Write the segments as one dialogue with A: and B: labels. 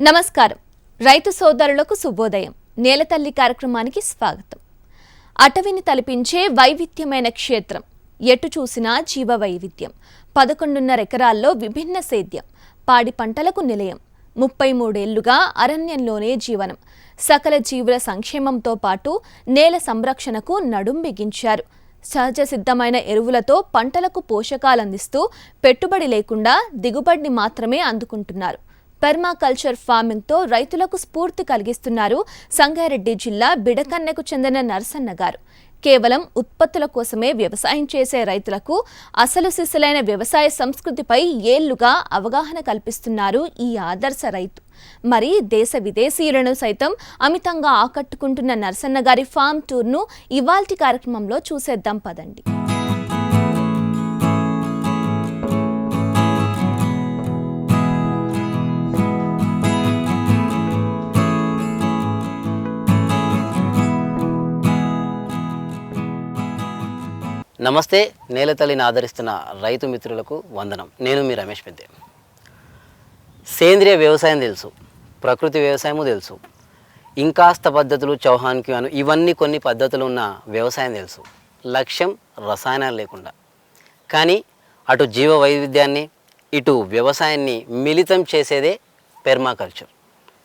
A: నమస్కారం. రైతు సోదరులకు శుభోదయం. నేలతల్లి కార్యక్రమానికి స్వాగతం. అటవిని తలపించే వైవిధ్యమైన క్షేత్రం. ఎటు చూసినా జీవ వైవిధ్యం పదకొండున్నర ఎకరాల్లో విభిన్న సేద్యం. పాడి పంటలకు నిలయం. ముప్పై మూడేళ్ళుగా అరణ్యంలోనే జీవనం. సకల జీవుల సంక్షేమంతో పాటు నేల సంరక్షణకు నడుం బిగించారు. సహజ సిద్ధమైన ఎరువులతో పంటలకు పోషకాలందిస్తూ పెట్టుబడి లేకుండా దిగుబడిని మాత్రమే అందుకుంటున్నారు. పెర్మాకల్చర్ ఫార్మింగ్తో రైతులకు స్ఫూర్తి కలిగిస్తున్నారు సంగారెడ్డి జిల్లా బిడకన్నెకు చెందిన నరసన్న గారు. కేవలం ఉత్పత్తుల కోసమే వ్యవసాయం చేసే రైతులకు అసలు సిసలైన వ్యవసాయ సంస్కృతిపై ఏళ్ళుగా అవగాహన కల్పిస్తున్నారు ఈ ఆదర్శ రైతు. మరి దేశ విదేశీయులను సైతం అమితంగా ఆకట్టుకుంటున్న నరసన్న గారి ఫామ్ టూర్ను ఇవాల్టి కార్యక్రమంలో చూసేద్దాం పదండి.
B: నమస్తే నేలతల్లిని ఆదరిస్తున్న రైతు మిత్రులకు వందనం. నేను మీ రమేష్ పెద్దే. సేంద్రియ వ్యవసాయం తెలుసు ప్రకృతి వ్యవసాయము తెలుసు ఇంకాస్త పద్ధతులు చౌహాన్కి అను ఇవన్నీ కొన్ని పద్ధతులు ఉన్న వ్యవసాయం తెలుసు. లక్ష్యం రసాయనాలు లేకుండా. కానీ అటు జీవ వైవిధ్యాన్ని ఇటు వ్యవసాయాన్ని మిళితం చేసేదే పెర్మాకల్చర్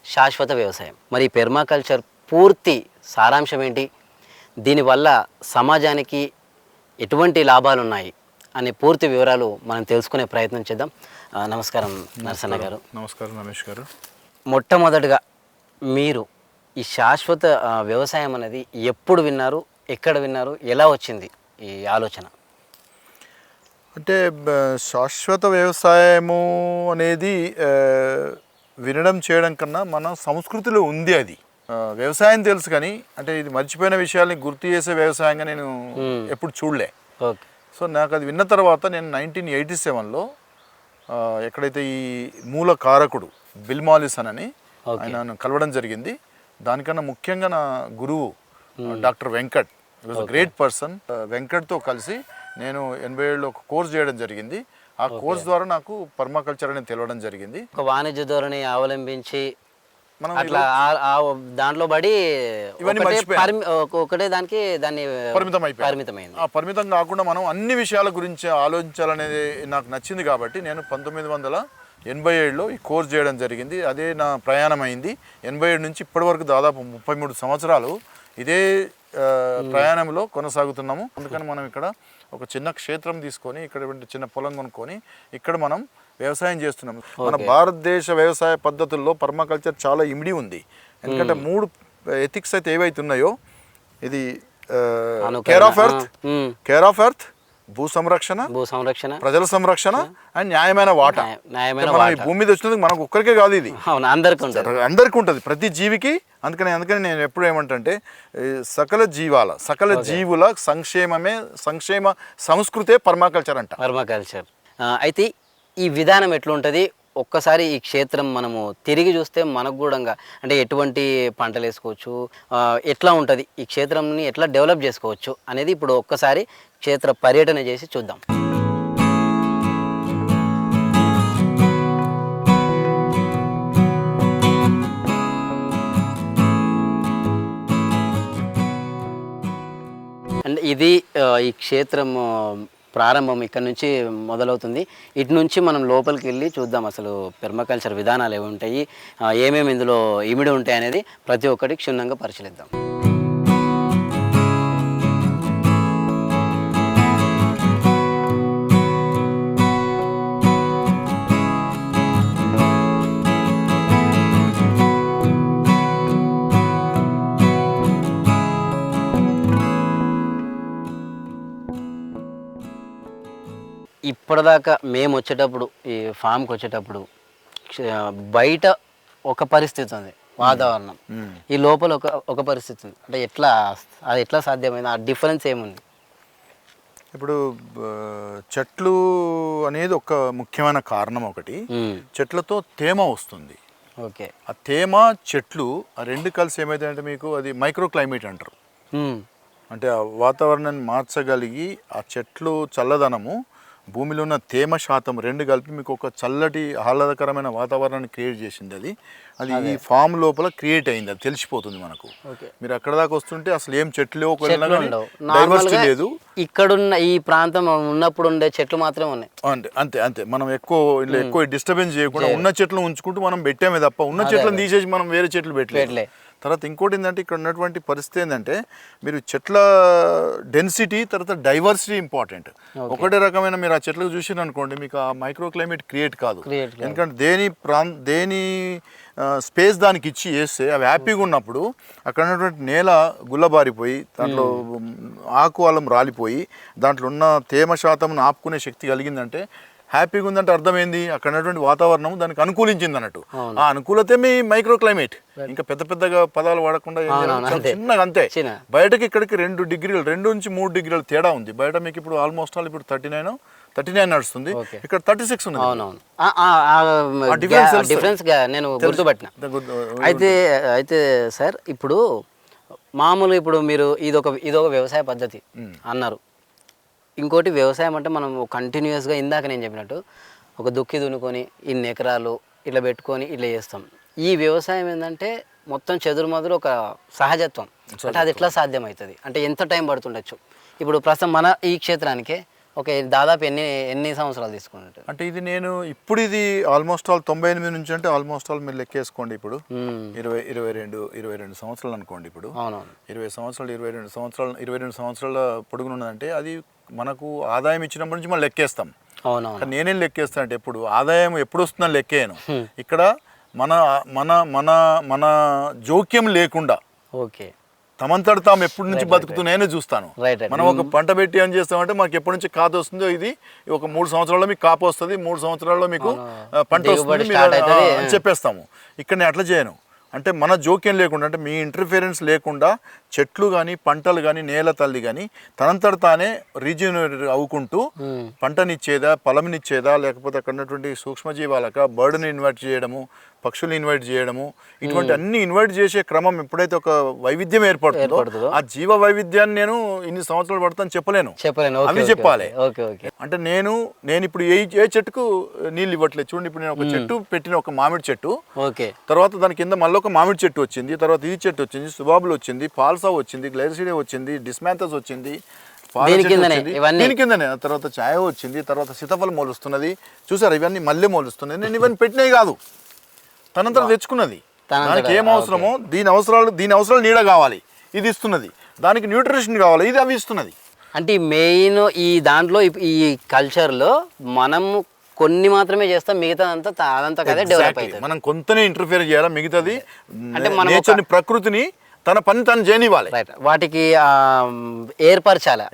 B: శాశ్వత వ్యవసాయం. మరి పెర్మాకల్చర్ పూర్తి సారాంశం ఏంటి? దీనివల్ల సమాజానికి ఎటువంటి లాభాలు ఉన్నాయి అనే పూర్తి వివరాలు మనం తెలుసుకునే ప్రయత్నం చేద్దాం. నమస్కారం నరసన్న గారు.
C: నమస్కారం రమేష్ గారు.
B: మొట్టమొదటిగా మీరు ఈ శాశ్వత వ్యవసాయం అనేది ఎప్పుడు విన్నారు ఎక్కడ విన్నారు ఎలా వచ్చింది ఈ ఆలోచన?
C: అంటే శాశ్వత వ్యవసాయము అనేది వినడం చేయడం కన్నా మన సంస్కృతిలో ఉంది అది. వ్యవసాయం తెలుసు కానీ అంటే ఇది మర్చిపోయిన విషయాల్ని గుర్తు చేసే వ్యవసాయంగా నేను ఎప్పుడు చూడలే.
B: ఓకే
C: సో నాకు అది విన్న తర్వాత నేను నైన్టీన్ ఎయిటీ సెవెన్లో ఎక్కడైతే ఈ మూల కారకుడు బిల్మాలిసన్ అని ఆయనను కలవడం జరిగింది. దానికన్నా ముఖ్యంగా నా గురువు doctor Venkat. Was great person వెంకట్తో కలిసి నేను ఎనభై ఏళ్ళు ఒక కోర్స్ చేయడం జరిగింది. ఆ కోర్స్ ద్వారా నాకు పర్మాకల్చర్ అనేది తెలవడం జరిగింది.
B: ఒక వాణిజ్య ధోరణి అవలంబించి
C: మనం
B: అట్లా దాంట్లో పడి ఒకటే దానికి దాన్ని
C: పరిమితం.
B: పరిమితమైంది.
C: ఆ పరిమితం కాకుండా మనం అన్ని విషయాల గురించి ఆలోచించాలనేది నాకు నచ్చింది కాబట్టి నేను పంతొమ్మిది వందల ఎనభై ఏడులో ఈ కోర్స్ చేయడం జరిగింది. అదే నా ప్రయాణం అయింది ఎనభై ఏడు నుంచి ఇప్పటి వరకు దాదాపు ముప్పై మూడు సంవత్సరాలు ఇదే ప్రయాణంలో కొనసాగుతున్నాము. అందుకని మనం ఇక్కడ ఒక చిన్న క్షేత్రం తీసుకొని ఇక్కడ చిన్న పొలం కొనుక్కొని ఇక్కడ మనం వ్యవసాయం చేస్తున్నాం. మన భారతదేశ వ్యవసాయ పద్ధతుల్లో పర్మాకల్చర్ చాలా ఇమిడి ఉంది. ఎందుకంటే మూడు ఎథిక్స్ అయితే ఏవైతే ఉన్నాయో ఇది. Care of earth. Care of earth భూ సంరక్షణ
B: భూ సంరక్షణ.
C: ప్రజల సంరక్షణ అండ్ న్యాయమైన వాటా.
B: న్యాయ- న్యాయమైన
C: మనం ఈ. భూమి మీద వచ్చినందుకు మనకు ఒక్కరికే కాదు ఇది.
B: అందరికీ ఉంటుంది.
C: అందరికీ ఉంటుంది. ప్రతి జీవికి అందుకని అందుకని నేను ఎప్పుడు ఏమంటే సకల జీవాల సకల జీవుల సంక్షేమమే సంక్షేమ సంస్కృతే పర్మాకల్చర్ అంట.
B: పర్మాకల్చర్. అయితే ఈ విధానం ఎట్లుంటుంది? ఒక్కసారి ఈ క్షేత్రం మనము తిరిగి చూస్తే మనకు కూడా అంటే ఎటువంటి పంటలు వేసుకోవచ్చు? ఎట్లా ఉంటుంది? ఈ క్షేత్రంని ఎట్లా డెవలప్ చేసుకోవచ్చు? అనేది ఇప్పుడు ఒక్కసారి క్షేత్ర పర్యటన చేసి చూద్దాం. అండ్ ఇది ఈ క్షేత్రం ప్రారంభం ఇక్కడ నుంచి మొదలవుతుంది. ఇటు నుంచి మనం లోపలికి వెళ్ళి చూద్దాం అసలు పెర్మకల్చర్ విధానాలు ఏమి ఉంటాయి ఏమేమి ఇందులో ఇమిడి ఉంటాయి అనేది ప్రతి ఒక్కటి క్షుణ్ణంగా పరిశీలిద్దాం. ఇప్పటిదాకా మేము వచ్చేటప్పుడు ఈ ఫామ్కి వచ్చేటప్పుడు బయట ఒక పరిస్థితి ఉంది వాతావరణం. ఈ లోపల ఒక ఒక పరిస్థితి ఉంది. అంటే ఎట్లా అది ఎట్లా సాధ్యమైంది? ఆ డిఫరెన్స్ ఏముంది?
C: ఇప్పుడు చెట్లు అనేది ఒక ముఖ్యమైన కారణం ఒకటి. చెట్లతో తేమ వస్తుంది.
B: ఓకే.
C: ఆ తేమ చెట్లు ఆ రెండు కలిసి ఏమైందంటే మీకు అది మైక్రో క్లైమేట్ అంటారు. అంటే ఆ వాతావరణాన్ని మార్చగలిగి ఆ చెట్లు చల్లదనము భూమిలో ఉన్న తేమ శాతం రెండు కలిపి మీకు ఒక చల్లటి ఆహ్లాదకరమైన వాతావరణాన్ని క్రియేట్ చేసింది అది. అది ఈ ఫామ్ లోపల క్రియేట్ అయింది అది తెలిసిపోతుంది మనకు.
B: ఓకే.
C: మీరు అక్కడ దాకా వస్తుంటే అసలు ఏం చెట్లు డైవర్సిటీ లేదు.
B: ఇక్కడున్న ఈ ప్రాంతం ఉన్నప్పుడు ఉండే చెట్లు మాత్రమే ఉన్నాయి.
C: అంతే అంతే అంతే. మనం ఎక్కువ ఎక్కువ డిస్టర్బెన్స్ చేయకుండా ఉన్న చెట్లు ఉంచుకుంటూ మనం పెట్టామే తప్ప ఉన్న చెట్లను తీసేసి మనం వేరే చెట్లు పెట్టలేదు
B: పెట్టలే.
C: తర్వాత ఇంకోటి ఏంటంటే ఇక్కడ ఉన్నటువంటి పరిస్థితి ఏంటంటే మీరు చెట్ల డెన్సిటీ తర్వాత డైవర్సిటీ ఇంపార్టెంట్ ఒకటే రకమైన మీరు ఆ చెట్లకు చూసిరు అనుకోండి మీకు ఆ మైక్రో క్లైమేట్ క్రియేట్ కాదు. ఎందుకంటే దేని ప్రాంత దేని స్పేస్ దానికి ఇచ్చి వేస్తే అవి హ్యాపీగా ఉన్నప్పుడు అక్కడ ఉన్నటువంటి నేల గుల్లబారిపోయి దాంట్లో ఆకు అలం రాలిపోయి దాంట్లో ఉన్న తేమ శాతం ఆపుకునే శక్తి కలిగిందంటే హ్యాపీగా ఉందంటే అర్థమైంది. అక్కడ ఉన్నటువంటి వాతావరణం దానికి అనుకూలించింది అన్నట్టు. ఆ అనుకూలతే మీ మైక్రో క్లైమేట్ ఇంకా పెద్ద పెద్దగా పదాలు వాడకుండా. చిన్నగా అంతే. బయటకి ఇక్కడికి రెండు డిగ్రీలు రెండు నుంచి మూడు డిగ్రీల తేడా ఉంది. బయట మీకు ఇప్పుడు ఆల్మోస్ట్ ఆల్ ఇప్పుడు థర్టీ నైన్ థర్టీ నైన్ నడుస్తుంది. ఇక్కడ థర్టీ సిక్స్ ఉంది
B: గా నేను గుర్తుపట్టిన. అయితే అయితే సార్ ఇప్పుడు మామూలు ఇప్పుడు మీరు ఇదొక ఇదొక వ్యవసాయ పద్ధతి అన్నారు. ఇంకోటి వ్యవసాయం అంటే మనం కంటిన్యూస్గా ఇందాక నేను చెప్పినట్టు ఒక దుక్కి దున్నుకొని ఇన్ని ఎకరాలు ఇట్లా పెట్టుకొని ఇట్లా చేస్తాం. ఈ వ్యవసాయం ఏంటంటే మొత్తం చెదురుమదురు ఒక సహజత్వం. అంటే అది ఎట్లా సాధ్యమవుతుంది? అంటే ఎంత టైం పడుతుండొచ్చు? ఇప్పుడు ప్రస్తుతం మన ఈ క్షేత్రానికే ఒక దాదాపు ఎన్ని ఎన్ని సంవత్సరాలు తీసుకున్నట్టు?
C: అంటే ఇది నేను ఇప్పుడు ఇది ఆల్మోస్ట్ ఆల్ తొంభై ఎనిమిది నుంచి అంటే ఆల్మోస్ట్ ఆల్ మీరు లెక్కేసుకోండి ఇప్పుడు. ఇరవై ఇరవై రెండు ఇరవై రెండు సంవత్సరాలు అనుకోండి ఇప్పుడు. ఇరవై సంవత్సరాలు ఇరవై రెండు సంవత్సరాలు ఇరవై రెండు సంవత్సరాల పొడుగున ఉన్నదంటే అది మనకు ఆదాయం ఇచ్చినప్పటి నుంచి మనం లెక్కేస్తాం. కానీ నేనేం లెక్కేస్తాను అంటే ఎప్పుడు ఆదాయం ఎప్పుడు వస్తుందని లెక్కేయను. ఇక్కడ మన మన మన మన జోక్యం లేకుండా
B: ఓకే.
C: తమంతట తాము ఎప్పటి నుంచి బతుకుతున్నాయని చూస్తాను. మనం ఒక పంట పెట్టి ఏం చేస్తామంటే మాకు ఎప్పటి నుంచి కాత వస్తుందో ఇది ఒక మూడు సంవత్సరాల్లో మీకు కాపు వస్తుంది మూడు సంవత్సరాల్లో మీకు పంట వస్తుంది అని చెప్పేస్తాము. ఇక్కడ నేను అట్లా చేయను. అంటే మన జోక్యం లేకుండా అంటే మీ ఇంటర్ఫిరెన్స్ లేకుండా చెట్లు కానీ పంటలు కానీ నేల తల్లి కానీ తనంతట తానే రీజనరేట్ అవ్వుకుంటూ పంటనిచ్చేదా పొలంనిచ్చేదా లేకపోతే అక్కడ ఉన్నటువంటి సూక్ష్మజీవాలక బర్డ్ని ఇన్వైట్ చేయడము పక్షులు ఇన్వైట్ చేయడము ఇటువంటి అన్ని ఇన్వైట్ చేసే క్రమం ఎప్పుడైతే ఒక వైవిధ్యం ఏర్పడుతుందో. ఆ జీవ వైవిధ్యాన్ని నేను ఇన్ని సంవత్సరాలు పడతాను చెప్పలేను.
B: చెప్పలేను.
C: అవి చెప్పాలి. అంటే నేను నేను ఇప్పుడు ఏ ఏ చెట్టుకు నీళ్ళు ఇవ్వట్లేదు. చూడండి ఇప్పుడు నేను ఒక చెట్టు పెట్టిన ఒక మామిడి చెట్టు.
B: ఓకే.
C: తర్వాత దాని కింద మళ్ళీ ఒక మామిడి చెట్టు వచ్చింది. తర్వాత ఈ చెట్టు వచ్చింది సుబాబులు వచ్చింది పాల్సా వచ్చింది గ్లైసిడే వచ్చింది డిస్మాంతస్ వచ్చింది
B: దీని కిందనే,
C: తర్వాత ఛాయ వచ్చింది తర్వాత సీతాఫలం మొలుస్తున్నది. చూసారు ఇవన్నీ మళ్ళీ మొలుస్తున్నాయి నేను ఇవన్నీ పెట్టినవి కాదు. తనంతట తెచ్చుకున్నది. దానికి ఏం అవసరమో దీని అవసరాలు దీని అవసరాలు నీడ కావాలి. ఇది ఇస్తున్నది. దానికి న్యూట్రిషన్ కావాలి. ఇది అవి ఇస్తున్నది.
B: అంటే మెయిన్ ఈ దాంట్లో ఈ కల్చర్లో మనము కొన్ని మాత్రమే చేస్తాం మిగతా అంతా అదంతా కదే డెవలప్. అవుతుంది.
C: మనం కొంతనే ఇంటర్ఫియర్ చేయాలి? మిగతాది
B: అంటే మనం
C: ప్రకృతిని తన పని తను చేయనివ్వాలి.
B: వాటికి ఏర్పరచాలి.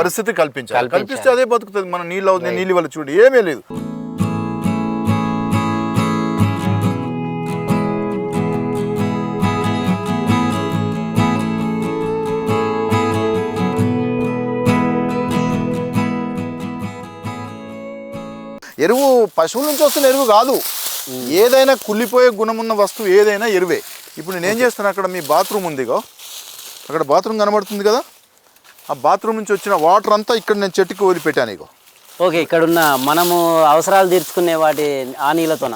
C: పరిస్థితి కల్పించాలి. కల్పిస్తే అదే బతుకుతుంది. మన నీళ్ళు అవుతుంది నీళ్ళు ఇవ్వాలి చూడు ఏమీ లేదు. ఎరువు పశువుల నుంచి వస్తున్న ఎరువు కాదు. ఏదైనా కుళ్ళిపోయే గుణం ఉన్న వస్తువు ఏదైనా ఎరువే. ఇప్పుడు నేను ఏం చేస్తాను అక్కడ మీ బాత్రూమ్ ఉందిగో. అక్కడ బాత్రూమ్ కనబడుతుంది కదా? ఆ బాత్రూమ్ నుంచి వచ్చిన వాటర్ అంతా ఇక్కడ నేను చెట్టుకి వదిలిపెట్టాను ఇగో.
B: ఓకే ఇక్కడ ఉన్న మనము అవసరాలు తీర్చుకునే వాటి ఆ నీళ్ళతోన.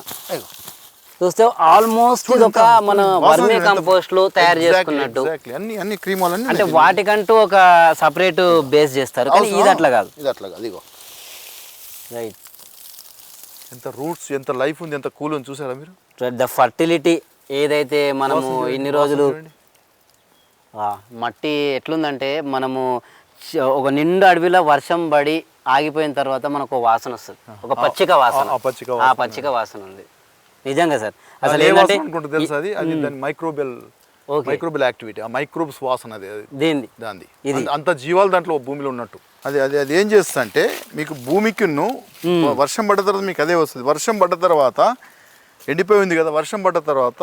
B: చూస్తే ఆల్మోస్ట్ ఒక మన వర్మీ కంపోస్ట్లో తయారు చేసుకున్నట్టు.
C: అన్ని అన్ని క్రీమాలన్నీ
B: అంటే. వాటికంటూ ఒక సపరేట్ బేస్ చేస్తారు కానీ. ఇది అట్లా కాదు.
C: ఇది అట్లా కాదు ఇగో.
B: రైట్
C: ఎంత రూట్స్ ఎంత లైఫ్ ఉంది ఎంత కూల్ ఉంది చూసారా మీరు?
B: ద ఫర్టిలిటీ ఏదైతే మనము ఇన్ని రోజులు మట్టి ఎట్లుందంటే మనము ఒక నిండు అడవిలో వర్షం పడి ఆగిపోయిన తర్వాత మనకు వాసన వస్తుంది. ఒక పచ్చిక వాసన.
C: ఆ పచ్చిక వాసన.
B: ఉంది. నిజంగా సార్.
C: అసలు
B: ఏంటంటే
C: తెలుసా అది? అది దాని మైక్రోబెల్. మైక్రోబెల్ యాక్టివిటీ ఆ మైక్రోబ్స్ వాసన అది
B: దీన్ని
C: దాంది
B: ఇది.
C: అంత- అంత జీవాలు దాంట్లో భూమిలో ఉన్నట్టు. అది అది అది ఏం చేస్తా అంటే మీకు భూమికి వర్షం పడ్డ తర్వాత మీకు అదే వస్తుంది. వర్షం పడ్డ తర్వాత ఎండిపోయింది కదా వర్షం పడ్డ తర్వాత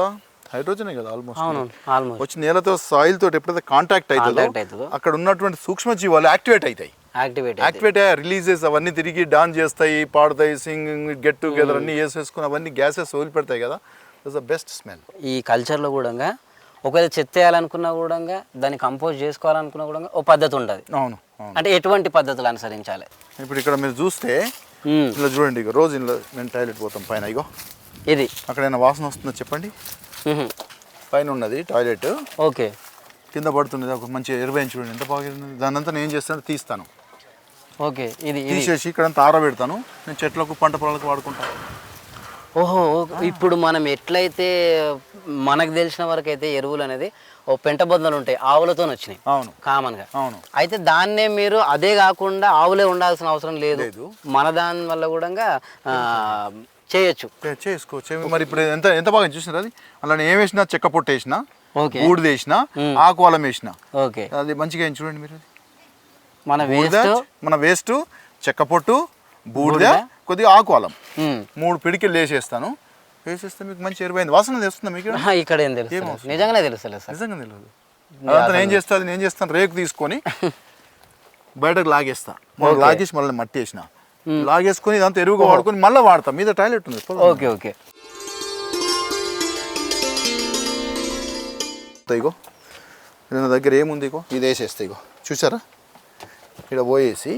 C: హైడ్రోజనే కదా ఆల్మోస్ట్ వచ్చి నేలతో సాయిల్ తోటి ఎప్పుడైతే కాంటాక్ట్ అవుతుందో. అక్కడ ఉన్నటువంటి సూక్ష్మ జీవాలు యాక్టివేట్ అవుతాయి.
B: యాక్టివేట్
C: యాక్టివేట్ అయ్యా రిలీజెస్ అవన్నీ తిరిగి డాన్ చేస్తాయి పాడుతాయి సింగింగ్ గెట్ టుగెదర్ అన్ని వేసేసుకుని అవన్నీ గ్యాసెస్ వదిలిపెడతాయి కదా. దట్స్ ద బెస్ట్ స్మెల్
B: ఈ కల్చర్లో కూడా ఒకవేళ చెత్త వేయాలనుకున్నా కూడా దాన్ని కంపోజ్ చేసుకోవాలనుకున్నా కూడా ఓ పద్ధతి ఉంటుంది.
C: అవును.
B: అంటే ఎటువంటి పద్ధతులు అనుసరించాలి?
C: ఇప్పుడు ఇక్కడ మీరు చూస్తే ఇలా చూడండి ఇక రోజు ఇంట్లో మేము టాయిలెట్ పోతాం పైన ఇగో.
B: ఇది.
C: అక్కడ ఏమైనా వాసన వస్తుందో చెప్పండి? పైన ఉన్నది టాయిలెట్.
B: ఓకే.
C: కింద పడుతున్నది ఒక మంచి ఎరువైన చూడండి ఎంత బాగా ఉంది. దాని అంతా నేను ఏం చేస్తాను తీస్తాను.
B: ఓకే ఇది
C: తీసేసి ఇక్కడంతా ఆరబెడతాను. నేను చెట్లకు పంట పొలాలకు వాడుకుంటాను
B: ఓహో ఇప్పుడు మనం ఎట్లయితే మనకు తెలిసిన వరకు అయితే ఎరువులు అనేది ఓ పెంట బొందలు ఉంటాయి ఆవులతో వచ్చినాయి.
C: అవును.
B: కామన్గా.
C: అవును.
B: అయితే దాన్నే మీరు అదే కాకుండా ఆవులే ఉండాల్సిన అవసరం లేదు. మన దాని వల్ల కూడా చేయొచ్చు.
C: చే- చేసుకో చే- మరి ఇప్పుడు ఎంత ఎంత బాగా చూసినారు అది? అలా ఏం వేసినా? చెక్క పొట్టు వేసిన?
B: ఓకే.
C: బూడిద వేసిన? ఆకు అలం వేసిన?
B: ఓకే.
C: అది మంచిగా చూడండి మీరు.
B: మన వేస్ట్
C: మన వేస్ట్ చెక్క పొట్టు బూడిద కొద్దిగా ఆకు అలం మూడు పిడికిలు వేసేస్తాను. వేసేస్తే మీకు మంచి ఎరువైంది వాసన తెస్తుందా మీకు
B: ఇక్కడ? ఏం తెలుసు నిజంగానే తెలుస్తలేదు సార్.
C: నిజంగా తెలియదు. అదంతా నేను చేస్తాను నేను చేస్తాను రేకు తీసుకొని బయటకు లాగేస్తా. మనం లాగేసి మళ్ళీ మట్టి వేసిన. లాగేసుకొని ఇదంతా ఎరువుగా వాడుకొని మళ్ళీ వాడతాం. మీద టాయిలెట్ ఉంది.
B: Okay okay.
C: ఇగో. నా దగ్గర ఏముంది ఇగో? ఇది వేసేస్తా ఇగో. చూసారా? ఇక్కడ పోయేసి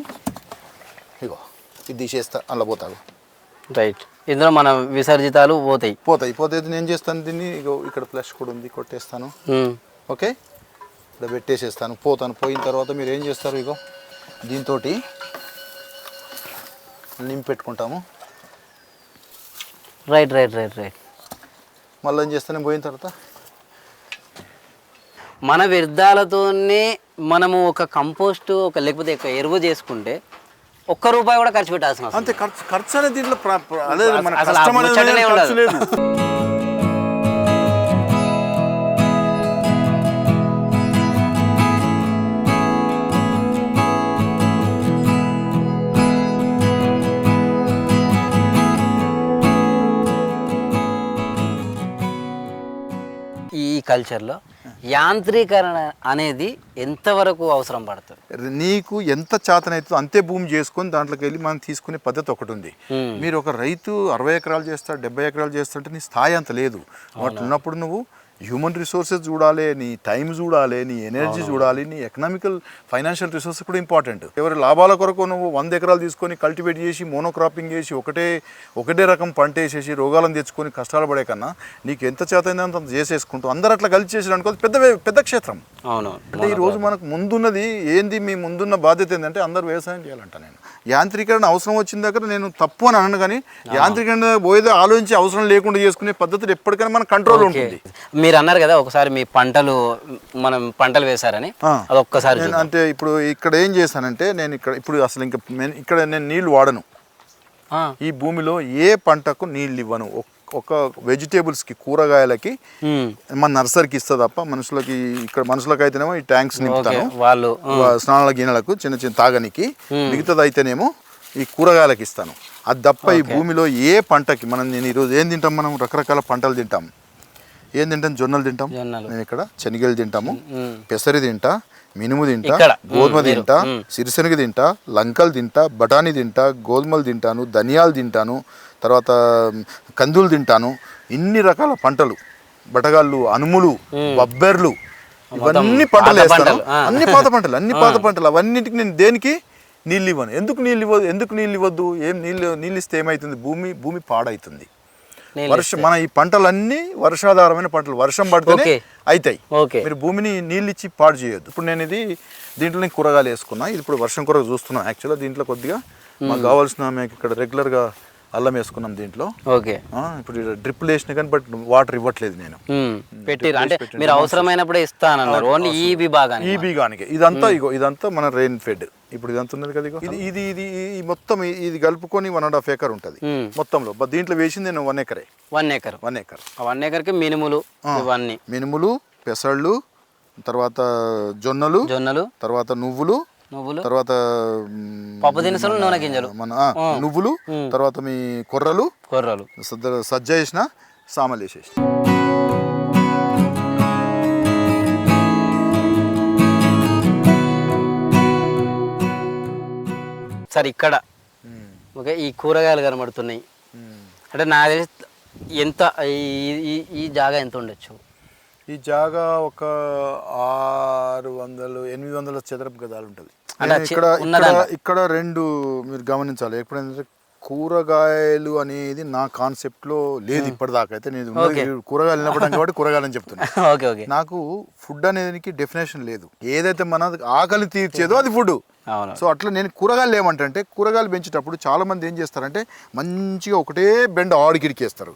C: ఇగో ఇది తీసేస్తా అలా పోతాగు
B: రైట్ ఇందులో మన విసర్జితాలు పోతాయి.
C: పోతాయి. పోతే నేను చేస్తాను? దీన్ని ఇగో ఇక్కడ ఫ్లష్ కూడా ఉంది కొట్టేస్తాను.
B: Um,
C: okay? ఇక్కడ పెట్టేసేస్తాను. పోతాను. పోయిన తర్వాత మీరు ఏం చేస్తారు ఇగో? దీంతో నింపి పెట్టుకుంటాము.
B: రైట్ రైట్ రైట్ రైట్
C: మళ్ళీ ఏం చేస్తాను? పోయిన తర్వాత?
B: మన వ్యర్థాలతోనే మనము ఒక కంపోస్ట్ ఒక లేకపోతే ఒక ఎరువు చేసుకుంటే ఒక్క రూపాయి కూడా ఖర్చు పెట్టాల్సిన అవసరం
C: అంతే ఖర్చు ఖర్చు అనేది దీంట్లో అదే మన కష్టం అనేది ఖర్చు. లేదు
B: ఈ కల్చర్లో యాంత్రీకరణ అనేది ఎంతవరకు అవసరం పడుతుంది?
C: నీకు ఎంత చేతనైతుందో అంతే భూమి చేసుకొని దాంట్లోకి వెళ్ళి మనం తీసుకునే పద్ధతి ఒకటి ఉంది. మీరు ఒక రైతు అరవై ఎకరాలు చేస్తాడు డెబ్బై ఎకరాలు చేస్తుంటే నీ స్థాయి అంత లేదు. వాటి ఉన్నప్పుడు నువ్వు హ్యూమన్ రిసోర్సెస్ చూడాలి నీ టైం చూడాలి నీ ఎనర్జీ చూడాలి నీ ఎకనామికల్ ఫైనాన్షియల్ రిసోర్సెస్ కూడా ఇంపార్టెంట్ ఎవరి లాభాల కొరకు నువ్వు వంద ఎకరాలు తీసుకొని కల్టివేట్ చేసి మోనోక్రాపింగ్ చేసి ఒకటే ఒకటే రకం పంట వేసేసి రోగాలను తెచ్చుకొని కష్టాలు పడే కన్నా నీకు ఎంత చేతైందో అంత చేసేసుకుంటూ అందరూ అట్లా కలిసి చేసారు అనుకో అది పెద్ద పెద్ద క్షేత్రం.
B: అవును
C: అంటే ఈ రోజు మనకు ముందున్నది ఏంది మీ ముందున్న బాధ్యత ఏంటంటే అందరూ వ్యవసాయం చేయాలంట నేను. యాంత్రీకరణ అవసరం వచ్చిన దగ్గర నేను తప్పు అని అనను కానీ యాంత్రీకరణ పోయేదో ఆలోచించి అవసరం లేకుండా చేసుకునే పద్ధతులు ఎప్పటికైనా మన కంట్రోల్ ఉంటుంది.
B: మీరు అన్నారు కదా ఒకసారి మీ పంటలు మనం పంటలు వేశారని ఒక్కసారి
C: అంటే ఇప్పుడు ఇక్కడ ఏం చేశానంటే నేను ఇక్కడ ఇప్పుడు అసలు ఇంకా ఇక్కడ నేను నీళ్ళు వాడను. ఈ భూమిలో ఏ పంటకు నీళ్ళు ఇవ్వను? ఒక్- వెజిటేబుల్స్కి కూరగాయలకి మన నర్సరీకి ఇస్తా తప్ప మనుషులకి ఇక్కడ మనుషులకి అయితేనేమో ఈ ట్యాంక్స్ నింపుతాను.
B: వాళ్ళు
C: స్నానాల గిన్నెలకు చిన్న చిన్న తాగనికి మిగతాది అయితేనేమో ఈ కూరగాయలకు ఇస్తాను. అది తప్ప ఈ భూమిలో ఏ పంటకి మనం నేను ఈరోజు ఏం తింటాం మనం? రకరకాల పంటలు తింటాం. ఏం తింటాం? జొన్నలు తింటాం. నేను ఇక్కడ శనగలు తింటాము. పెసరి తింటా మినుము తింటా. గోధుమ. తింటా. సిరిశనగ తింటా లంకలు తింటా బఠానీ తింటా గోధుమలు తింటాను ధనియాలు తింటాను తర్వాత కందులు తింటాను. ఇన్ని రకాల పంటలు. బటగాళ్ళు అనుములు బొబ్బెర్లు ఇవన్నీ పంటలు వేస్తాను. అన్ని పాత పంటలు అన్ని పాత పంటలు. అవన్నిటికి నేను దేనికి? నీళ్ళు ఇవ్వను. ఎందుకు నీళ్ళు ఇవ్వదు? ఎందుకు నీళ్ళు ఇవ్వద్దు? ఏం నీళ్ళు నీళ్ళు ఇస్తే ఏమవుతుంది భూమి భూమి పాడవుతుంది
B: నీళ్ళు
C: వర్షం మన ఈ పంటలన్నీ వర్షాధారమైన పంటలు. వర్షం పడితేనే
B: ఓకే.
C: అవుతాయి మీరు భూమిని నీళ్ళు ఇచ్చి పాడు చేయొద్దు. ఇప్పుడు నేను ఇది దీంట్లో నేను కూరగాయలు వేసుకున్నా. ఇది ఇప్పుడు వర్షం కొరకు చూస్తున్నాను యాక్చువల్గా. దీంట్లో కొద్దిగా మాకు కావాల్సిన మేము ఇక్కడ రెగ్యులర్గా అల్లం వేసుకున్నాం దీంట్లో.
B: ఓకే.
C: ఇప్పుడు డ్రిప్లు వేసిన కానీ బట్ వాటర్ ఇవ్వట్లేదు నేను.
B: ఉమ్, పెట్టిరు అంటే మీరు అవసరమైనప్పుడే ఇస్తానన్నారు ఓన్లీ ఈ విభాగాన్ని
C: ఈ బీగానికి ఇదంతా ఇగో ఇదంతా మన రెయిన్ ఫెడ్ ఇప్పుడు ఇదంతా ఉన్నది కదా ఇది ఇది ఇది మొత్తం ఇది కలుపుకొని వన్ అండ్ హాఫ్ ఏకర్ ఉంటుంది. మొత్తంలో. దీంట్లో వేసింది నేను one ఎకరే
B: one acre
C: one acre
B: one ఎకర్కి మినుములు ఇవన్నీ.
C: మినుములు పెసళ్ళు తర్వాత జొన్నలు
B: జొన్నలు.
C: తర్వాత నువ్వులు
B: నువ్వులు?
C: తర్వాత
B: పప్పు దినుసులు నూనె గింజలు.
C: మన నువ్వులు తర్వాత మీ కొర్రలు.
B: కొర్రలు.
C: సజ్జ వేసిన సామలు వేసేసిన.
B: సరే ఇక్కడ ఓకే ఈ కూరగాయలు కనబడుతున్నాయి. అంటే నా తెలిసి ఎంత ఈ జాగా ఎంత ఉండొచ్చు?
C: ఈ జాగా ఒక ఆరు వందలు ఎనిమిది వందల చదరపు గదాలు ఉంటుంది. ఇక్కడ ఇక్కడ రెండు మీరు గమనించాలి. ఎప్పుడైతే కూరగాయలు అనేది నా కాన్సెప్ట్లో లేదు ఇప్పటిదాకా అయితే నేను. కూరగాయలు వినపడం కాబట్టి కూరగాయలు అని చెప్తున్నా.
B: Okay okay.
C: నాకు ఫుడ్ అనేది డెఫినేషన్ లేదు. ఏదైతే మన ఆకలి తీర్చేదో అది ఫుడ్. సో అట్లా నేను కూరగాయలు ఏమంటే కూరగాయలు పెంచేటప్పుడు చాలా మంది ఏం చేస్తారంటే మంచిగా ఒకటే బెండ ఆడికిడికేస్తారు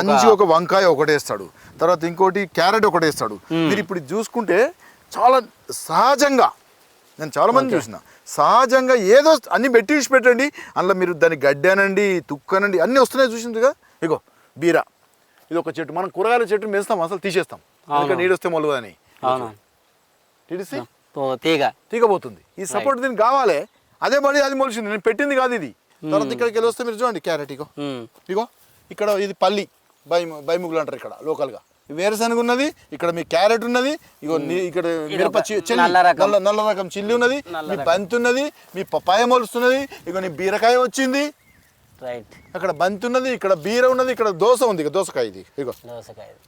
C: మంచిగా ఒక వంకాయ ఒకటేస్తాడు తర్వాత ఇంకోటి క్యారెట్ ఒకటేస్తాడు మీరు ఇప్పుడు చూసుకుంటే చాలా సహజంగా నేను చాలా మంది చూసిన. సహజంగా ఏదో అన్ని పెట్టి విడిచి పెట్టండి. అందులో మీరు దాన్ని గడ్డనండి తుక్కనండి అన్నీ వస్తున్నాయి చూసిందిగా. ఇగో బీరా. ఇది ఒక చెట్టు. మనం కూరగాయల చెట్టు పెంచుతాం అసలు తీసేస్తాం. ఎందుకంటే నీడొస్తే మొలవు అని.
B: అవును.
C: తీడిసి
B: ఓ తీగ.
C: తీగబోతుంది. ఈ సపోర్ట్ దీనికి కావాలి. అదే పడి అది మొలిచింది. నేను పెట్టింది కాదు ఇది. తర్వాత ఇక్కడికి వెళ్ళి వస్తే మీరు చూడండి క్యారెట్ ఇగో.
B: ఉమ్.
C: ఇగో ఇక్కడ ఇది పల్లి. బై బైముగులు అంటారు ఇక్కడ లోకల్గా. వేరుశనగ ఉన్నది ఇక్కడ మీ క్యారెట్ ఉన్నది ఇగో నీ- ఇక్కడ మిరప
B: నల్ల రకం.
C: నల్ల రకం చిల్లి ఉన్నది మీ బంతి ఉన్నది మీ పపాయ మొలుస్తున్నది ఇగో నీ బీరకాయ వచ్చింది.
B: రైట్.
C: అక్కడ బంతి ఉన్నది ఇక్కడ బీర ఉన్నది ఇక్కడ దోస ఉంది ఇక దోసకాయ ఇది ఇగో.
B: దోసకాయ
C: ఇది.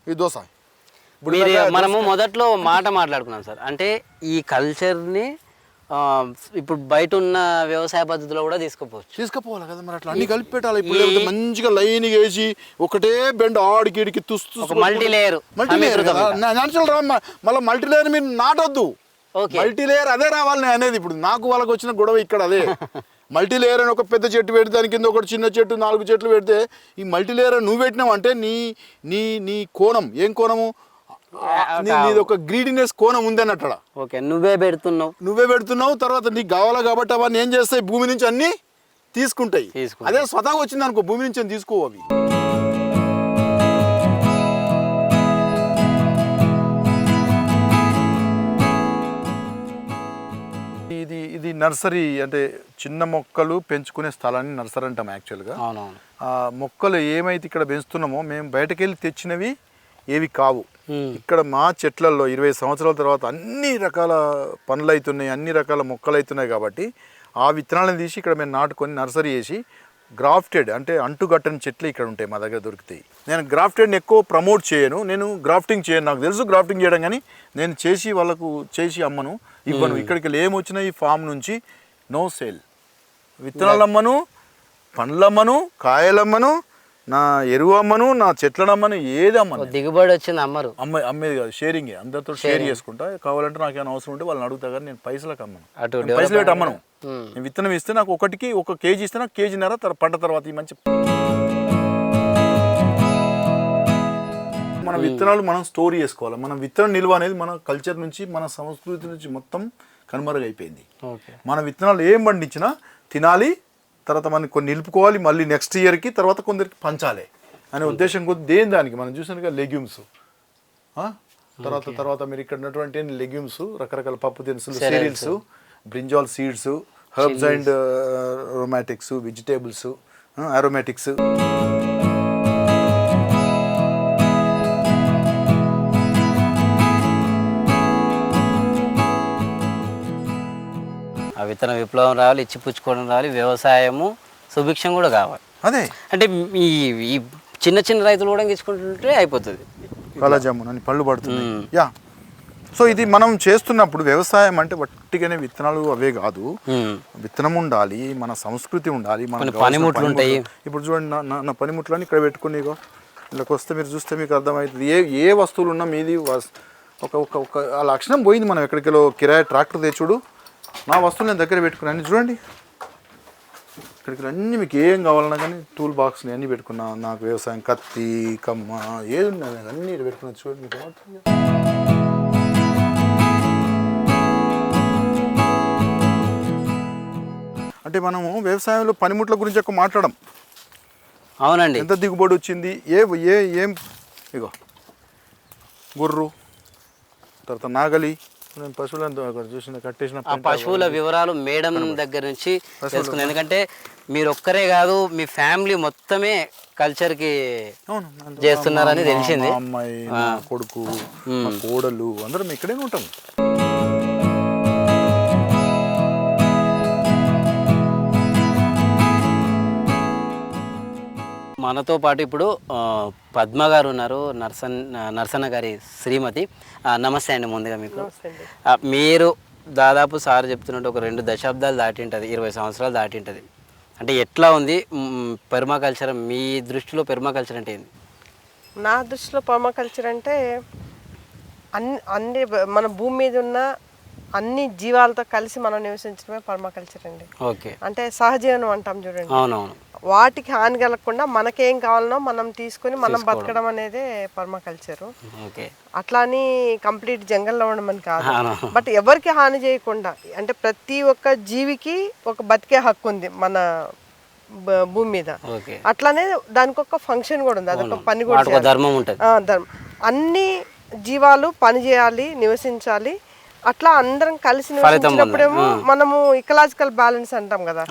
C: దాకా
B: మనము మొదట్లో మాట మాట్లాడుకున్నాం సార్. అంటే ఈ కల్చర్ని ఇప్పుడు బయట ఉన్న వ్యవసాయ పద్ధతిలో కూడా తీసుకుపోవచ్చు.
C: తీసుకుపోవాలి కదా మరి అట్లా అన్ని కలిపి పెట్టాలి ఇప్పుడు లేకపోతే మంచిగా లైన్ వేసి ఒకటే బెండ్ ఆడికి ఇడికి తుస్తు
B: layer.
C: మల్టీ లేయర్
B: సమీకృతం
C: న్యాచురల్ రా మళ్ళీ మల్టీ లేయర్ మీరు నాటొద్దు. మల్టీ లేయర్ అదే రావాలి నేను అనేది ఇప్పుడు. నాకు వాళ్ళకి వచ్చిన గొడవ ఇక్కడ అదే. మల్టీ లేయర్ అని ఒక పెద్ద చెట్టు పెడితే దాని కింద ఒకటి చిన్న చెట్టు నాలుగు చెట్లు పెడితే ఈ మల్టీ లేయర్ నువ్వు పెట్టినావు అంటే నీ నీ నీ కోణం. ఏం కోణము? నీది ఒక గ్రీడినెస్ కోణం ఉందన్నట్టు
B: ఓకే నువ్వే పెడుతున్నావు.
C: నువ్వే పెడుతున్నావు తర్వాత నీకు కావాలా కాబట్టి అవన్నీ ఏం చేస్తాయి? భూమి నుంచి అన్ని తీసుకుంటాయి. అదే స్వతహాగా వచ్చింది అనుకో భూమి నుంచి ఏం తీసుకోవు అవి. ఇది ఇది నర్సరీ అంటే చిన్న మొక్కలు పెంచుకునే స్థలాన్ని నర్సరీ అంటాం యాక్చువల్గా. మొక్కలు ఏమైతే ఇక్కడ పెంచుతున్నామో మేము బయటకెళ్ళి తెచ్చినవి ఏవి కావు. ఇక్కడ మా చెట్లల్లో ఇరవై సంవత్సరాల తర్వాత అన్ని రకాల పనులు అవుతున్నాయి అన్ని రకాల మొక్కలు అవుతున్నాయి కాబట్టి ఆ విత్తనాలను తీసి ఇక్కడ మేము నాటుకొని నర్సరీ చేసి గ్రాఫ్టెడ్ అంటే అంటుగట్టని చెట్లు ఇక్కడ ఉంటాయి మా దగ్గర దొరుకుతాయి. నేను గ్రాఫ్టెడ్ని ఎక్కువ ప్రమోట్ చేయను నేను గ్రాఫ్టింగ్ చేయను. నాకు తెలుసు గ్రాఫ్టింగ్ చేయడం కానీ నేను చేసి వాళ్ళకు చేసి అమ్మను ఇవ్వను. ఇక్కడికి ఏమొచ్చినా ఈ ఫామ్ నుంచి నో సేల్. విత్తనాలు అమ్మను పండ్లమ్మను కాయలమ్మను నా ఎరువు అమ్మను నా చెట్లను అమ్మను ఏది అమ్మను.
B: దిగుబడి వచ్చింది అమ్మరు.
C: అమ్మ అమ్మేది కాదు షేరింగ్. అందరితో షేర్ చేసుకుంటా. కావాలంటే నాకు ఏమైనా అవసరం ఉంటే వాళ్ళని అడుగుతా కానీ నేను పైసలకు అమ్మను.
B: అటు
C: పైసలు పెట్టి అమ్మను. నేను విత్తనం ఇస్తే నాకు ఒకటికి ఒక కేజీ ఇస్తే నాకు కేజీన్నర తర పంట తర్వాత ఈ మంచి మన విత్తనాలు మనం స్టోర్ చేసుకోవాలి. మన విత్తనం నిల్వ అనేది మన కల్చర్ నుంచి మన సంస్కృతి నుంచి మొత్తం కనుమరుగైపోయింది.
B: ఓకే.
C: మన విత్తనాలు ఏం పండించినా తినాలి తర్వాత మనం కొన్ని నిలుపుకోవాలి మళ్ళీ నెక్స్ట్ ఇయర్కి తర్వాత కొందరికి పంచాలి అనే ఉద్దేశం కొద్ది దేని దానికి? మనం చూసినట్టుగా లెగ్యూమ్స్ తర్వాత తర్వాత మీరు ఇక్కడ ఉన్నటువంటి లెగ్యూమ్స్ రకరకాల పప్పు దినుసులు. Cereals brinjal seeds herbs and aromatics vegetables aromatics
B: విత్తన విప్లవం రావాలి ఇచ్చి పుచ్చుకోవడం రావాలి వ్యవసాయము సుభిక్షం కూడా కావాలి.
C: అదే.
B: అంటే ఈ ఈ చిన్న చిన్న రైతులు కూడా తీసుకుంటుంటే అయిపోతుంది.
C: కాలాజామున్ అని పళ్ళు పడుతుంది. యా. సో ఇది మనం చేస్తున్నప్పుడు వ్యవసాయం అంటే వట్టిగానే విత్తనాలు అవే కాదు. విత్తనం ఉండాలి మన సంస్కృతి ఉండాలి కావాల్సిన
B: పనిముట్లు ఉంటాయి.
C: ఇప్పుడు చూడండి నా- పనిముట్లని ఇక్కడ పెట్టుకుని ఇళ్ళకి వస్తే మీరు చూస్తే మీకు అర్థమవుతుంది. ఏ ఏ వస్తువులు ఉన్నా మీది ఒక ఒక ఒక ఆ లక్షణం పోయింది మనం ఎక్కడికెళ్ళో కిరాయి ట్రాక్టర్ తెచ్చుడు నా వస్తువులు నేను దగ్గర పెట్టుకున్నాను. చూడండి. ఇక్కడికి అన్ని మీకు ఏం కావాలన్నా కానీ టూల్ బాక్స్ని అన్ని పెట్టుకున్నా. నాకు వ్యవసాయం కత్తి కమ్మ ఏది ఉన్నా నాకు అన్ని పెట్టుకున్నా. చూడండి మీకు? అంటే మనము వ్యవసాయంలో పనిముట్ల గురించి ఎక్కువ మాట్లాడడం
B: అవునండి.
C: ఎంత దిగుబడి వచ్చింది? ఏ ఏ ఏం? ఇగో. గుర్రు తర్వాత నాగలి నేను పశువులను అక్కడ చూసిన కట్టేసిన
B: ఆ పశువుల వివరాలు మేడం దగ్గర నుంచి తెలుసుకుంది. ఎందుకంటే మీరు ఒక్కరే కాదు మీ ఫ్యామిలీ మొత్తమే కల్చర్కి
C: అవును అంత-
B: చేస్తున్నారని తెలిసింది.
C: అమ్మాయి కొడుకు కోడలు అందరం ఇక్కడే ఉంటాం.
B: మనతో పాటు ఇప్పుడు పద్మ గారు ఉన్నారు నర్సన్ నర్సన్న గారి శ్రీమతి. నమస్తే అండి ముందుగా మీకు. మీరు దాదాపు సార్ చెప్తున్నట్టు ఒక రెండు దశాబ్దాలు దాటి ఉంటుంది ఇరవై సంవత్సరాలు దాటి ఉంటుంది అంటే ఎట్లా ఉంది పెర్మాకల్చర్? మీ దృష్టిలో పెర్మాకల్చర్ అంటే ఏంది?
D: నా దృష్టిలో పర్మాకల్చర్ అంటే అన్ని అన్ని మన భూమి మీద ఉన్న అన్ని జీవాలతో కలిసి మనం నివసించడమే పర్మాకల్చర్ అండి.
B: ఓకే.
D: అంటే సహజీవనం అంటాం చూడండి.
B: అవునవును.
D: వాటికి హాని కలగకుండా మనకేం కావాలనో మనం తీసుకొని మనం బతకడం అనేదే పర్మాకల్చర్. అట్లా అని కంప్లీట్ జంగల్లో ఉండమని కాదు. బట్ ఎవరికి హాని చేయకుండా అంటే ప్రతి ఒక్క జీవికి ఒక బతికే హక్కు ఉంది మన భూమి మీద. అట్లానే దానికి ఒక ఫంక్షన్ కూడా ఉంది. అదొక పని కూడా
B: ధర్మం.
D: అన్ని జీవాలు పని చేయాలి నివసించాలి. అట్లా అందరం కలిసి నివసించినప్పుడేమో మనము ఇకలాజికల్ బ్యాలెన్స్ అంటాం కదా.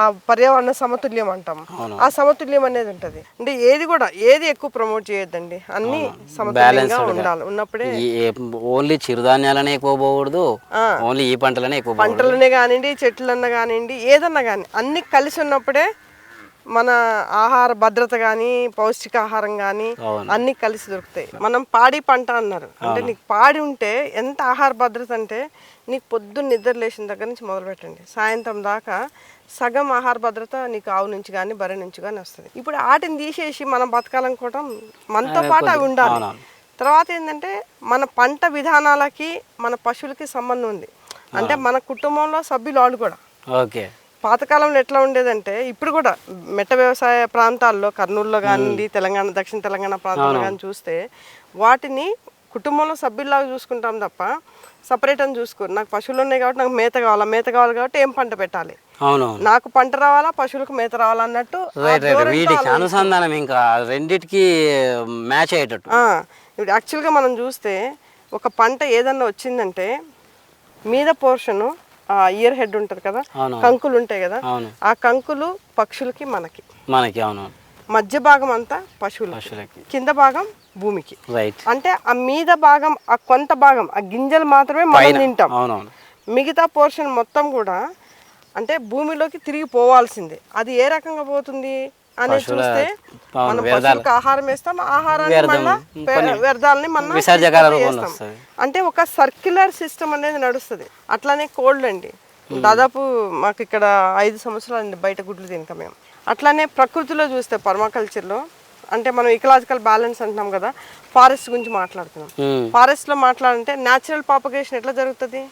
D: ఆ పర్యావరణ సమతుల్యం అంటాం. ఆ సమతుల్యం అనేది ఉంటది. అంటే ఏది కూడా ఏది ఎక్కువ ప్రమోట్ చేయొద్దండి. అన్ని సమతుల్యంగా ఉండాలి. ఉన్నప్పుడే
B: ఓన్లీ చిరుధాన్యాలనే ఎక్కువ పోకూడదు. ఓన్లీ ఈ పంటలనే ఎక్కువ
D: పంటలనే కానివ్వండి చెట్లన్నా కానివ్వండి ఏదన్నా కానీ అన్ని కలిసి ఉన్నప్పుడే మన ఆహార భద్రత కానీ పౌష్టికాహారం కానీ. అన్ని కలిసి దొరుకుతాయి. మనం పాడి పంట అన్నారు. అంటే నీకు పాడి ఉంటే ఎంత ఆహార భద్రత అంటే నీకు పొద్దున్న నిద్ర లేచిన దగ్గర నుంచి మొదలు పెట్టండి. సాయంత్రం దాకా సగం ఆహార భద్రత నీకు ఆవు నుంచి కానీ బర్రె నుంచి కానీ వస్తుంది. ఇప్పుడు వాటిని తీసేసి మనం బతకాలనుకోవడం మనతో పాటు అవి ఉండాలి. తర్వాత ఏంటంటే మన పంట విధానాలకి మన పశువులకి సంబంధం ఉంది. అంటే మన కుటుంబంలో సభ్యులు వాళ్ళు కూడా.
B: ఓకే.
D: పాతకాలంలో ఎట్లా ఉండేదంటే ఇప్పుడు కూడా మెట్ట వ్యవసాయ ప్రాంతాల్లో కర్నూలులో కానివ్వండి తెలంగాణ దక్షిణ తెలంగాణ ప్రాంతాల్లో కానీ చూస్తే వాటిని కుటుంబంలో సభ్యుల్లాగా చూసుకుంటాం తప్ప సపరేట్ అని చూసుకోరు. నాకు పశువులు ఉన్నాయి కాబట్టి నాకు మేత కావాలా? మేత కావాలి కాబట్టి ఏం పంట పెట్టాలి?
B: అవునవును.
D: నాకు పంట రావాలా? పశువులకు మేత రావాలా అన్నట్టు
B: వీటికి అనుసంధానం ఇంకా రెండిటికి మ్యాచ్ అయ్యేటట్టు.
D: ఇప్పుడు యాక్చువల్గా మనం చూస్తే ఒక పంట ఏదన్నా వచ్చిందంటే మీద పోర్షను ఆ ఇయర్ హెడ్ ఉంటుంది కదా?
B: అవును.
D: కంకులు ఉంటాయి కదా?
B: అవును.
D: ఆ కంకులు పక్షులకి మనకి.
B: మనకి అవునవును
D: మధ్య భాగం అంతా పశువులు
B: పశువులకి.
D: కింద భాగం భూమికి. అంటే ఆ మీద భాగం ఆ కొంత భాగం ఆ గింజలు మాత్రమే మనం తింటాం. మిగతా పోర్షన్ మొత్తం కూడా అంటే భూమిలోకి తిరిగి పోవాల్సిందే. అది ఏ రకంగా పోతుంది? అనేది చూస్తే మనం. పశువులకు ఆహారం వేస్తాం. ఆహారాన్ని మళ్ళా వ్యర్థాలని మనం వేస్తాం. అంటే ఒక సర్క్యులర్ సిస్టమ్ అనేది నడుస్తుంది. అట్లానే కోల్డ్ అండి. దాదాపు మాకు ఇక్కడ ఐదు సంవత్సరాలు అండి బయట గుడ్లు తినక మేము. అట్లానే ప్రకృతిలో చూస్తే పర్మాకల్చర్లో అంటే మనం ఇకలాజికల్ బ్యాలెన్స్ అంటున్నాం కదా ఫారెస్ట్ గురించి మాట్లాడుతున్నాం. ఫారెస్ట్లో మాట్లాడంటే న్యాచురల్ పాపగేషన్ ఎట్లా జరుగుతుంది?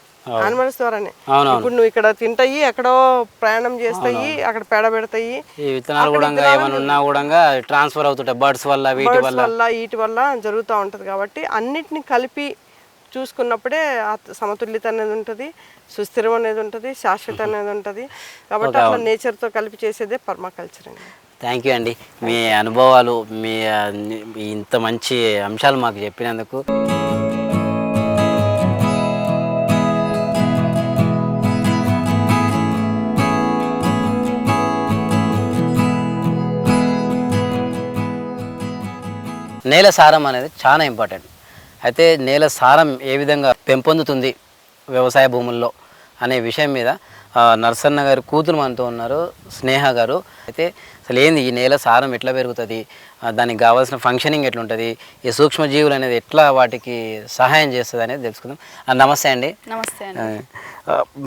B: అవునవును.
D: ఇప్పుడు నువ్వు ఇక్కడ తింటాయి ఎక్కడో ప్రయాణం చేస్తాయి అక్కడ పేడ పెడతాయి
B: ఈ విత్తనాలు కూడా ఏమైనా ఉన్నా కూడా ట్రాన్స్ఫర్ అవుతుంటాయి బర్డ్స్ వల్ల వీటి వల్ల.
D: వీటి వల్ల జరుగుతూ ఉంటుంది కాబట్టి అన్నిటిని కలిపి చూసుకున్నప్పుడే సమతుల్యత అనేది ఉంటుంది సుస్థిరం అనేది ఉంటుంది శాశ్వత అనేది ఉంటుంది. కాబట్టి అట్లా నేచర్తో కలిపి చేసేదే పర్మాకల్చర్ అండి.
B: థ్యాంక్ యూ అండి. మీ అనుభవాలు మీ ఇంత మంచి అంశాలు మాకు చెప్పినందుకు. నేల సారం అనేది చాలా ఇంపార్టెంట్. అయితే నేల సారం ఏ విధంగా పెంపొందుతుంది వ్యవసాయ భూముల్లో అనే విషయం మీద నరసన్న గారు కూతురు మనతో ఉన్నారు స్నేహ గారు. అయితే అసలు ఏంది ఈ నేల సారం ఎట్లా పెరుగుతుంది? దానికి కావాల్సిన ఫంక్షనింగ్ ఎట్లుంటుంది? ఈ సూక్ష్మజీవులు అనేది ఎట్లా వాటికి సహాయం చేస్తుంది అనేది తెలుసుకుందాం. నమస్తే అండి.
E: నమస్తే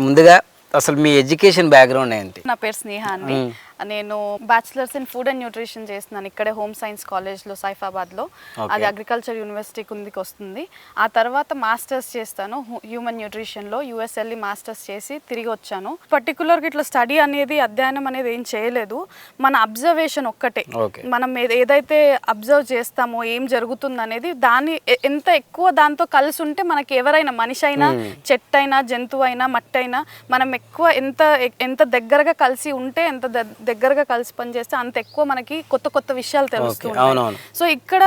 B: ముందుగా అసలు మీ ఎడ్యుకేషన్ బ్యాక్గ్రౌండ్ ఏంటి?
E: నా పేరు స్నేహ అండి. నేను bachelors in food and nutrition చేస్తున్నాను. ఇక్కడే హోమ్ సైన్స్ కాలేజ్లో సైఫాబాద్లో. అది అగ్రికల్చర్ యూనివర్సిటీ కిందకి వస్తుంది. ఆ తర్వాత మాస్టర్స్ చేస్తాను. హ్యూమన్ న్యూట్రిషన్లో యూఎస్ వెళ్ళి మాస్టర్స్ చేసి తిరిగి వచ్చాను. పర్టికులర్గా ఇట్లా స్టడీ అనేది అధ్యయనం అనేది ఏం చేయలేదు. మన అబ్జర్వేషన్ ఒక్కటే. మనం ఏదైతే అబ్జర్వ్ చేస్తామో ఏం జరుగుతుంది అనేది దాన్ని ఎ- ఎంత ఎక్కువ దాంతో కలిసి ఉంటే మనకి ఎవరైనా మనిషి అయినా చెట్టు అయినా జంతువు అయినా మట్టి అయినా మనం ఎక్కువ ఎంత ఎంత దగ్గరగా కలిసి ఉంటే ఎంత దగ్గరగా కలిసి పనిచేస్తే అంత ఎక్కువ మనకి కొత్త కొత్త విషయాలు తెలుస్తూ
B: ఓకే, అవునవును.
E: సో ఇక్కడ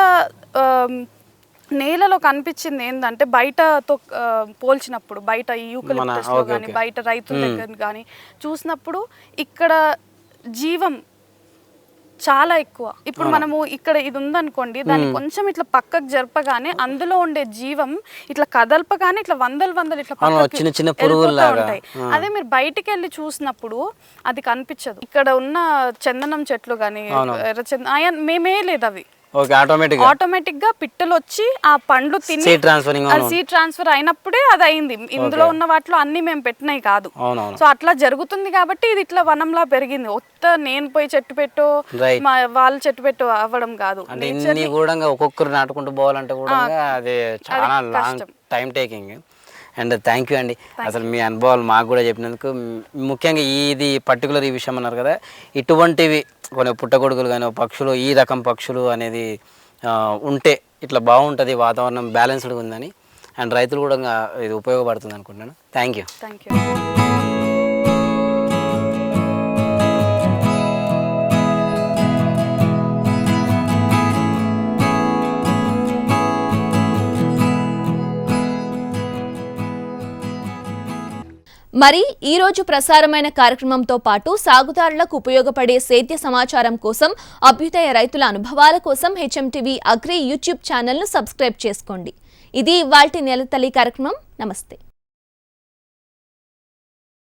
E: నేలలో కనిపించింది ఏంటంటే బయటతో పోల్చినప్పుడు బయట ఈ యూకలిప్టస్లో
B: ఓకే,
E: కానీ. బయట రైతుల దగ్గర కానీ చూసినప్పుడు ఇక్కడ జీవం చాలా ఎక్కువ. ఇప్పుడు మనము ఇక్కడ ఇది ఉందనుకోండి దాన్ని కొంచెం ఇట్లా పక్కకు జరపగానే అందులో ఉండే జీవం ఇట్లా కదల్పగానే ఇట్లా వందలు వందలు ఇట్లా పక్కకి
B: చిన్న చిన్న.
E: ఉంటాయి. అదే మీరు బయటికి వెళ్ళి చూసినప్పుడు అది కనిపించదు. ఇక్కడ ఉన్న చందనం చెట్లు కానీ ఎర్ర చందనం మేమే లేదు అవి.
B: ఓకే ఆటోమేటిక్
E: ఆటోమేటిక్గా పిట్టలు వచ్చి ఆ పండ్లు తిని
B: అవును.
E: సీడ్ ట్రాన్స్ఫర్ అయినప్పుడే అది అయింది ఇందులో ఉన్న వాటిలో అన్ని మేము పెట్టినాయి కాదు. సో అట్లా జరుగుతుంది కాబట్టి ఇది ఇట్లా వనంలా పెరిగింది. ఒత్త నేను పోయి చెట్టు పెట్టు. మా వాళ్ళు చెట్టు పెట్టు అవ్వడం కాదు.
B: అంటే కూడా ఒక్కొక్కరు నాటుకుంటూ పోవాలంటే కూడా అది చాలా long time taking and thank you అండి అసలు మీ అనుభవాలు మాకు కూడా చెప్పినందుకు ముఖ్యంగా ఇది పర్టికులర్ ఈ విషయం అన్నారు కదా ఇటువంటివి కొన్ని పుట్టగొడుగులు కానీ పక్షులు ఈ రకం పక్షులు అనేది ఉంటే ఇట్లా బాగుంటుంది వాతావరణం బ్యాలెన్స్డ్గా ఉందని అండ్ రైతులు కూడా ఇది ఉపయోగపడుతుంది అనుకుంటున్నాను. థ్యాంక్ యూ
E: థ్యాంక్ యూ
A: మరి ఈ రోజు ప్రసారమైన కార్యక్రమంతో పాటు సాగుదారులకు ఉపయోగపడే సేద్య సమాచారం కోసం అభ్యుదయ రైతుల అనుభవాల కోసం హెచ్ఎంటీవీ అగ్రి యూట్యూబ్ ఛానల్ను సబ్స్క్రైబ్ చేసుకోండి. ఇది ఇవాల్టి నెలతల్లి కార్యక్రమం. నమస్తే.